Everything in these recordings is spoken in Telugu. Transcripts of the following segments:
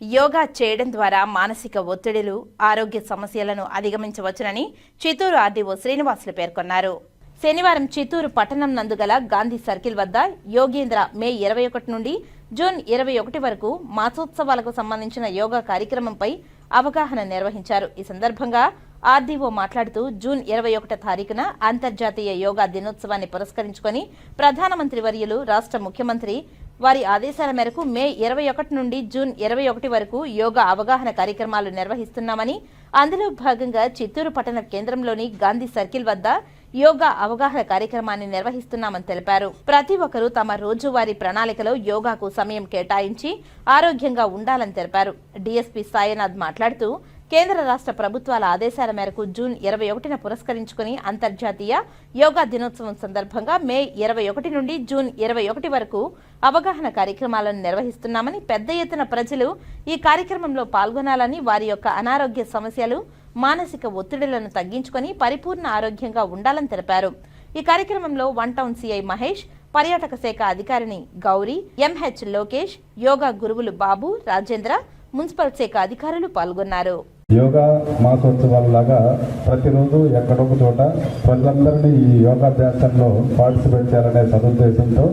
యోగా చేయడం ద్వారా మానసిక ఒత్తిడులు ఆరోగ్య సమస్యలను అధిగమించవచ్చునని చిత్తూరు ఆర్డీఓ శ్రీనివాసులు పేర్కొన్నారు. శనివారం చిత్తూరు పట్టణం నందుగల గాంధీ సర్కిల్ వద్ద యోగేంద్ర మే ఇరవై ఒకటి నుండి జూన్ ఇరవై ఒకటి వరకు మాసోత్సవాలకు సంబంధించిన యోగా కార్యక్రమంపై అవగాహన నిర్వహించారు. ఈ సందర్భంగా ఆర్డీఓ మాట్లాడుతూ జూన్ ఇరవై ఒకటో తారీఖున అంతర్జాతీయ యోగా దినోత్సవాన్ని పురస్కరించుకొని ప్రధానమంత్రి వర్యులు రాష్ట్ర ముఖ్యమంత్రి వారి ఆదేశాల మేరకు మే ఇరవై ఒకటి నుండి జూన్ ఇరవై ఒకటి వరకు యోగా అవగాహన కార్యక్రమాలు నిర్వహిస్తున్నామని అందులో భాగంగా చిత్తూరు పట్టణ కేంద్రంలోని గాంధీ సర్కిల్ వద్ద యోగా అవగాహన కార్యక్రమాన్ని నిర్వహిస్తున్నామని తెలిపారు. ప్రతి ఒక్కరూ తమ రోజువారీ ప్రణాళికలో యోగాకు సమయం కేటాయించి ఆరోగ్యంగా ఉండాలని తెలిపారు. డిఎస్పీ సాయినాథ్ మాట్లాడుతూ కేంద్ర రాష్ట్ర ప్రభుత్వాల ఆదేశాల మేరకు జూన్ ఇరవై ఒకటిన పురస్కరించుకుని అంతర్జాతీయ యోగా దినోత్సవం సందర్భంగా మే ఇరవై ఒకటి నుండి జూన్ ఇరవై ఒకటి వరకు అవగాహన కార్యక్రమాలను నిర్వహిస్తున్నామని పెద్ద ఎత్తున ప్రజలు ఈ కార్యక్రమంలో పాల్గొనాలని వారి యొక్క అనారోగ్య సమస్యలు మానసిక ఒత్తిడులను తగ్గించుకొని పరిపూర్ణ ఆరోగ్యంగా ఉండాలని తెలిపారు. ఈ కార్యక్రమంలో వన్ టౌన్ సిఐ మహేష్ పర్యాటక శాఖ అధికారిని గౌరీ ఎంహెచ్ లోకేష్ యోగా గురువులు బాబు రాజేంద్ర మున్సిపల్ శాఖ అధికారులు పాల్గొన్నారు. యోగా మాసోత్సవాల లాగా ప్రతిరోజు ఎక్కడొక చోట ప్రజలందరినీ ఈ యోగాభ్యాసంలో పార్టిసిపేట్ చేయాలనే సదుద్దేశంతో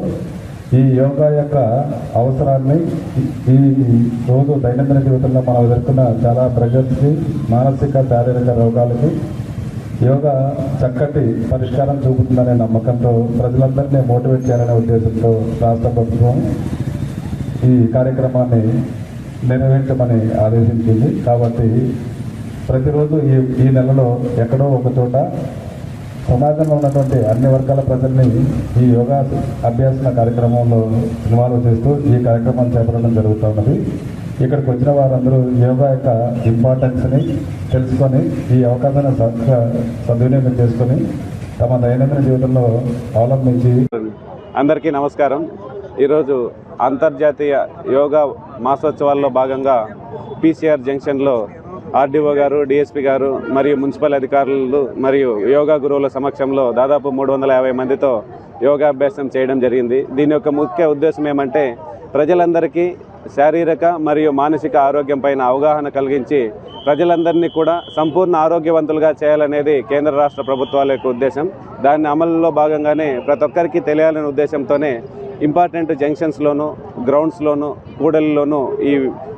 ఈ యోగా యొక్క అవసరాన్ని ఈ రోజు దైనందిన జీవితంలో మనం ఎదుర్కొన్న చాలా ప్రజలకి మానసిక శారీరక రోగాలకి యోగా చక్కటి పరిష్కారం చూపుతుందనే నమ్మకంతో ప్రజలందరినీ మోటివేట్ చేయాలనే ఉద్దేశంతో రాష్ట్ర ప్రభుత్వం ఈ కార్యక్రమాన్ని నిర్వహించమని ఆదేశించింది. కాబట్టి ప్రతిరోజు ఈ ఈ నెలలో ఎక్కడో ఒక చోట సమాజంలో ఉన్నటువంటి అన్ని వర్గాల ప్రజల్ని ఈ యోగా అభ్యాసన కార్యక్రమంలో ఇన్వాల్వ్ చేస్తూ ఈ కార్యక్రమం చేపట్టడం జరుగుతున్నది ఇక్కడికి వచ్చిన వారందరూ యోగా యొక్క ఇంపార్టెన్స్ని తెలుసుకొని ఈ అవకాశాన్ని సద్వినియోగం చేసుకొని తమ దైనందిన జీవితంలో అవలంబించి అందరికీ నమస్కారం. ఈరోజు అంతర్జాతీయ యోగా మాసోత్సవాల్లో భాగంగా పీసీఆర్ జంక్షన్లో ఆర్డీఓ గారు డిఎస్పీ గారు మరియు మున్సిపల్ అధికారులు మరియు యోగా గురువుల సమక్షంలో దాదాపు మూడు వందల యాభై మందితో యోగాభ్యాసం చేయడం జరిగింది. దీని యొక్క ముఖ్య ఉద్దేశం ఏమంటే ప్రజలందరికీ శారీరక మరియు మానసిక ఆరోగ్యం పైన అవగాహన కలిగించి ప్రజలందరినీ కూడా సంపూర్ణ ఆరోగ్యవంతులుగా చేయాలనేది కేంద్ర రాష్ట్ర ప్రభుత్వాల యొక్క ఉద్దేశం. దాని అమలులో భాగంగానే ప్రతి ఒక్కరికి తెలియాలనే ఉద్దేశంతోనే ఇంపార్టెంట్ జంక్షన్స్లోనూ గ్రౌండ్స్లోనూ కూడలిలోనూ ఈ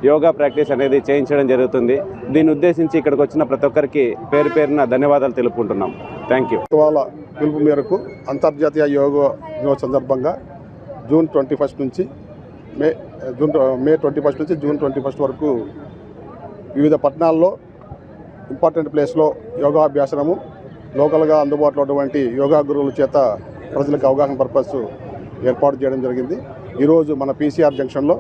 యోగా ప్రాక్టీస్ అనేది చేయించడం జరుగుతుంది. దీన్ని ఉద్దేశించి ఇక్కడికి వచ్చిన ప్రతి ఒక్కరికి పేరు పేరున ధన్యవాదాలు తెలుపుకుంటున్నాం. థ్యాంక్ యూ పిలుపు మేరకు అంతర్జాతీయ యోగా దినోత్సవం సందర్భంగా జూన్ ట్వంటీ ఫస్ట్ నుంచి May June May twenty first నుంచి జూన్ ట్వంటీ ఫస్ట్ వరకు వివిధ పట్టణాల్లో ఇంపార్టెంట్ ప్లేస్లో యోగాభ్యాసనము లోకల్గా అందుబాటులో ఉన్నటువంటి యోగా గురువుల చేత ప్రజలకు అవగాహన పర్పస్ ఏర్పాటు చేయడం జరిగింది. ఈరోజు మన పీసీఆర్ జంక్షన్లో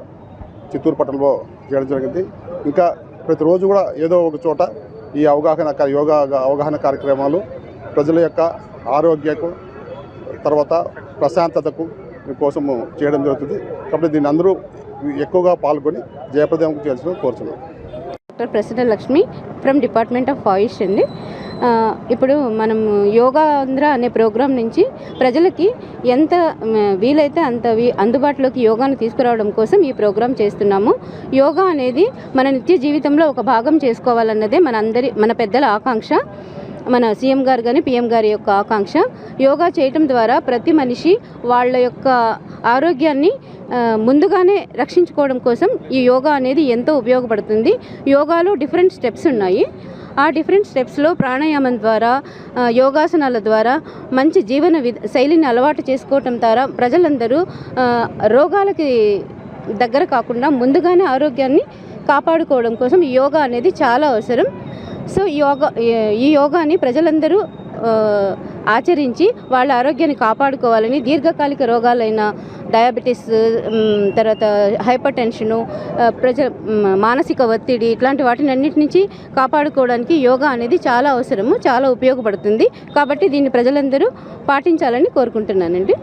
చిత్తూరు పట్టణంలో చేయడం జరిగింది. ఇంకా ప్రతిరోజు కూడా ఏదో ఒక చోట ఈ అవగాహన యోగా అవగాహన కార్యక్రమాలు ప్రజల యొక్క ఆరోగ్యకు తర్వాత ప్రశాంతతకు కోసము చేయడం జరుగుతుంది. కాబట్టి దీన్ని అందరూ ఎక్కువగా పాల్గొని జయప్రదం చేయాల్సిన కోరుతున్నాం doctor Prasanna Lakshmi from department of AYUSH అండి. ఇప్పుడు మనం యోగాంధ్ర అనే ప్రోగ్రాం నుంచి ప్రజలకి ఎంత వీలైతే అంత వీ అందుబాటులోకి యోగాను తీసుకురావడం కోసం ఈ ప్రోగ్రాం చేస్తున్నాము. యోగా అనేది మన నిత్య జీవితంలో ఒక భాగం చేసుకోవాలన్నదే మన అందరి మన పెద్దల ఆకాంక్ష. మన సీఎం గారు కానీ పిఎం గారి యొక్క ఆకాంక్ష. యోగా చేయటం ద్వారా ప్రతి మనిషి వాళ్ళ యొక్క ఆరోగ్యాన్ని ముందుగానే రక్షించుకోవడం కోసం ఈ యోగా అనేది ఎంతో ఉపయోగపడుతుంది. యోగాలో డిఫరెంట్ స్టెప్స్ ఉన్నాయి. ఆ డిఫరెంట్ స్టెప్స్లో ప్రాణాయామం ద్వారా యోగాసనాల ద్వారా మంచి జీవన విధ శైలిని అలవాటు చేసుకోవటం ద్వారా ప్రజలందరూ రోగాలకి దగ్గర కాకుండా ముందుగానే ఆరోగ్యాన్ని కాపాడుకోవడం కోసం యోగా అనేది చాలా అవసరం. సో యోగా ఈ యోగాని ప్రజలందరూ ఆచరించి వాళ్ళ ఆరోగ్యాన్ని కాపాడుకోవాలని దీర్ఘకాలిక రోగాలైన డయాబెటీస్ తర్వాత హైపర్ టెన్షను ప్రజ మానసిక ఒత్తిడి ఇట్లాంటి వాటిని అన్నిటి నుంచి కాపాడుకోవడానికి యోగా అనేది చాలా అవసరము చాలా ఉపయోగపడుతుంది. కాబట్టి దీన్ని ప్రజలందరూ పాటించాలని కోరుకుంటున్నానండి.